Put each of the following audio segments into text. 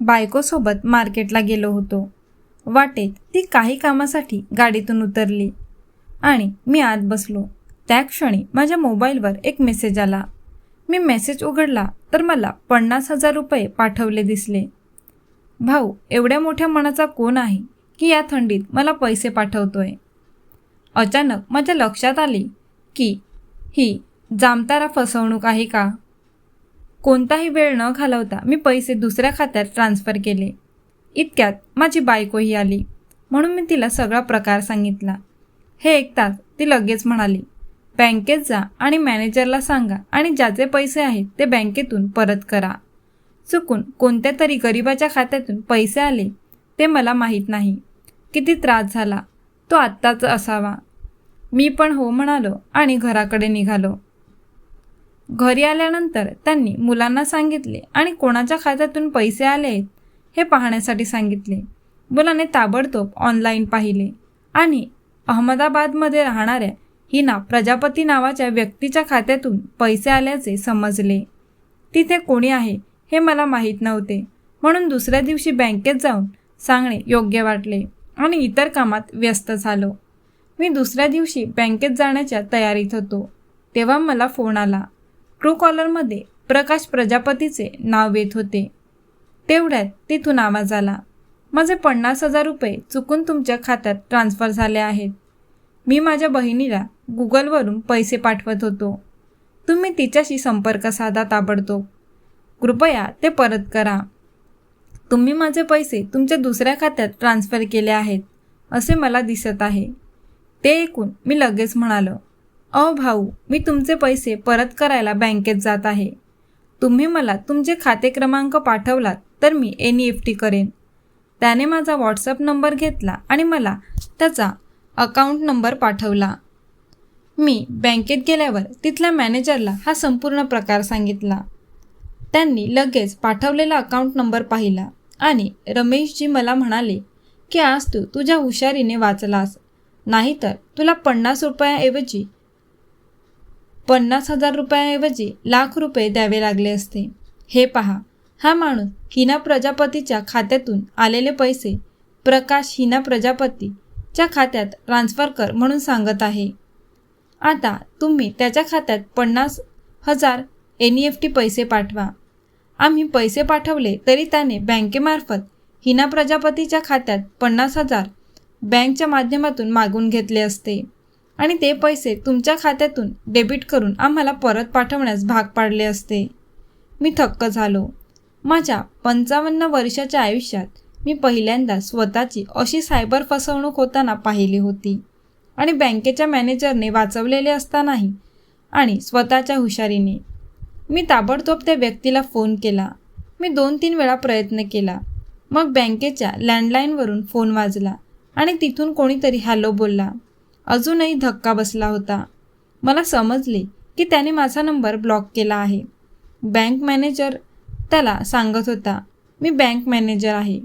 बायकोसोबत मार्केटला गेलो होतो. वाटेत ती काही कामासाठी गाडीतून उतरली आणि मी आत बसलो. त्या क्षणी माझ्या मोबाईलवर एक मेसेज आला. मी मेसेज उघडला तर मला पन्नास हजार रुपये पाठवले दिसले. भाऊ एवढ्या मोठ्या मनाचा कोण आहे की या थंडीत मला पैसे पाठवतोय? अचानक माझ्या लक्षात आले की ही जामतारा फसवणूक आहे का? कोणताही वेळ न घालवता मी पैसे दुसऱ्या खात्यात ट्रान्स्फर केले. इतक्यात माझी बायकोही आली. म्हणून मी तिला सगळा प्रकार सांगितला. हे ऐकताच ती लगेच म्हणाली बँकेत जा आणि मॅनेजरला सांगा आणि ज्याचे पैसे आहेत ते बँकेतून परत करा. चुकून कोणत्या तरी गरिबाच्या खात्यातून पैसे आले ते मला माहीत नाही. किती त्रास झाला. तो आत्ताच असावा. मी पण हो म्हणालो आणि घराकडे निघालो. घरी आल्यानंतर त्यांनी मुलांना सांगितले आणि कोणाच्या खात्यातून पैसे आले आहेत हे पाहण्यासाठी सांगितले. मुलाने ताबडतोब ऑनलाईन पाहिले आणि अहमदाबादमध्ये राहणाऱ्या हिना प्रजापती नावाच्या व्यक्तीच्या खात्यातून पैसे आल्याचे समजले. तिथे कोणी आहे हे मला माहीत नव्हते. म्हणून दुसऱ्या दिवशी बँकेत जाऊन सांगणे योग्य वाटले आणि इतर कामात व्यस्त झालो. मी दुसऱ्या दिवशी बँकेत जाण्याच्या तयारीत होतो. तेव्हा मला फोन आला. क्रू कॉलरमध्ये प्रकाश प्रजापतीचे नाव येत होते. तेवढ्यात तिथून आवाज आला. माझे पन्नास हजार रुपये चुकून तुमच्या खात्यात ट्रान्स्फर झाले आहेत. मी माझ्या बहिणीला गुगलवरून पैसे पाठवत होतो. तुम्ही तिच्याशी संपर्क साधा ताबडतोब. कृपया ते परत करा. तुम्ही माझे पैसे तुमच्या दुसऱ्या खात्यात ट्रान्स्फर केले आहेत असे मला दिसत आहे. ते ऐकून मी लगेच म्हणालो. अ भाऊ मी तुमचे पैसे परत करायला बँकेत जात आहे. तुम्ही मला तुमचे खाते क्रमांक पाठवलात तर मी एन ई एफ टी करेन. त्याने माझा व्हॉट्सअप नंबर घेतला आणि मला त्याचा अकाउंट नंबर पाठवला. मी बँकेत गेल्यावर तिथल्या मॅनेजरला हा संपूर्ण प्रकार सांगितला. त्यांनी लगेच पाठवलेला अकाउंट नंबर पाहिला आणि रमेशजी मला म्हणाले की आज तू तुझ्या हुशारीने वाचलास. नाहीतर तुला पन्नास रुपयाऐवजी पन्नास हजार रुपयाऐवजी लाख रुपये द्यावे लागले असते. हे पहा. हा माणूस हिना प्रजापतीच्या खात्यातून आलेले पैसे प्रकाश हिना प्रजापतीच्या खात्यात ट्रान्स्फर कर म्हणून सांगत आहे. आता तुम्ही त्याच्या खात्यात पन्नास हजार एन ई एफ टी पैसे पाठवा. आम्ही पैसे पाठवले तरी त्याने बँकेमार्फत हिना प्रजापतीच्या खात्यात पन्नास हजार बँकच्या माध्यमातून मागून घेतले असते. आणि ते पैसे तुमच्या खात्यातून डेबिट करून आम्हाला परत पाठवण्यास भाग पाडले असते. मी थक्क झालो. माझ्या पंचावन्न वर्षाच्या आयुष्यात मी पहिल्यांदा स्वतःची अशी सायबर फसवणूक होताना पाहिली होती आणि बँकेच्या मॅनेजरने वाचवलेले असतानाही आणि स्वतःच्या हुशारीने. मी ताबडतोब त्या व्यक्तीला फोन केला. मी दोन तीन वेळा प्रयत्न केला. मग बँकेच्या लँडलाईनवरून फोन वाजला आणि तिथून कोणीतरी हॅलो बोलला. अजूनही धक्का बसला होता. मला समजले की त्याने माझा नंबर ब्लॉक केला आहे. बँक मॅनेजर त्याला सांगत होता मी बँक मॅनेजर आहे.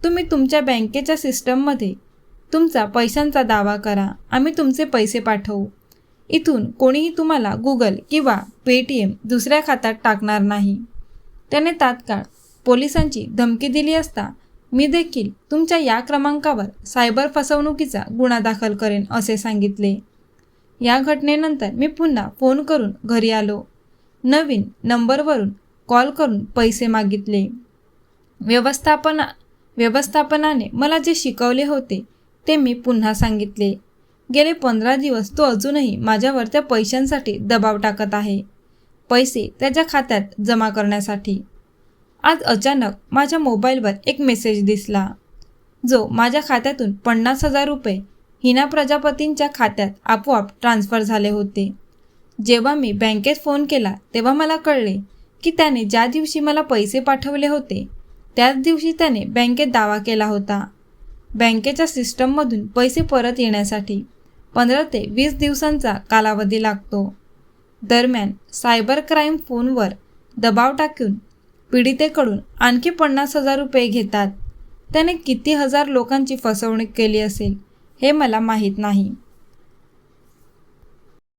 तुम्ही तुमच्या बँकेच्या सिस्टममध्ये तुमचा पैशांचा दावा करा. आम्ही तुमचे पैसे पाठवू. इथून कोणीही तुम्हाला गुगल किंवा पेटीएम दुसऱ्या खात्यात टाकणार नाही. त्याने तात्काळ पोलिसांची धमकी दिली असता मी देखील तुमच्या या क्रमांकावर सायबर फसवणुकीचा गुन्हा दाखल करेन असे सांगितले. या घटनेनंतर मी पुन्हा फोन करून घरी आलो. नवीन नंबरवरून कॉल करून पैसे मागितले. व्यवस्थापना व्यवस्थापनाने मला जे शिकवले होते ते मी पुन्हा सांगितले. गेले पंधरा दिवस तो अजूनही माझ्यावर त्या पैशांसाठी दबाव टाकत आहे. पैसे त्याच्या खात्यात जमा करण्यासाठी. आज अचानक माझ्या मोबाईलवर एक मेसेज दिसला. जो माझ्या खात्यातून पन्नास हजार रुपये हिना प्रजापतींच्या खात्यात आपोआप ट्रान्स्फर झाले होते. जेव्हा मी बँकेत फोन केला तेव्हा मला कळले की त्याने ज्या दिवशी मला पैसे पाठवले होते त्याच दिवशी त्याने बँकेत दावा केला होता. बँकेच्या सिस्टममधून पैसे परत येण्यासाठी पंधरा ते वीस दिवसांचा कालावधी लागतो. दरम्यान सायबर क्राईम फोनवर दबाव टाकून पीडितेकडून आणखी पन्नास हजार रुपये घेतात. त्याने किती हजार लोकांची फसवणूक केली असेल हे मला माहीत नाही.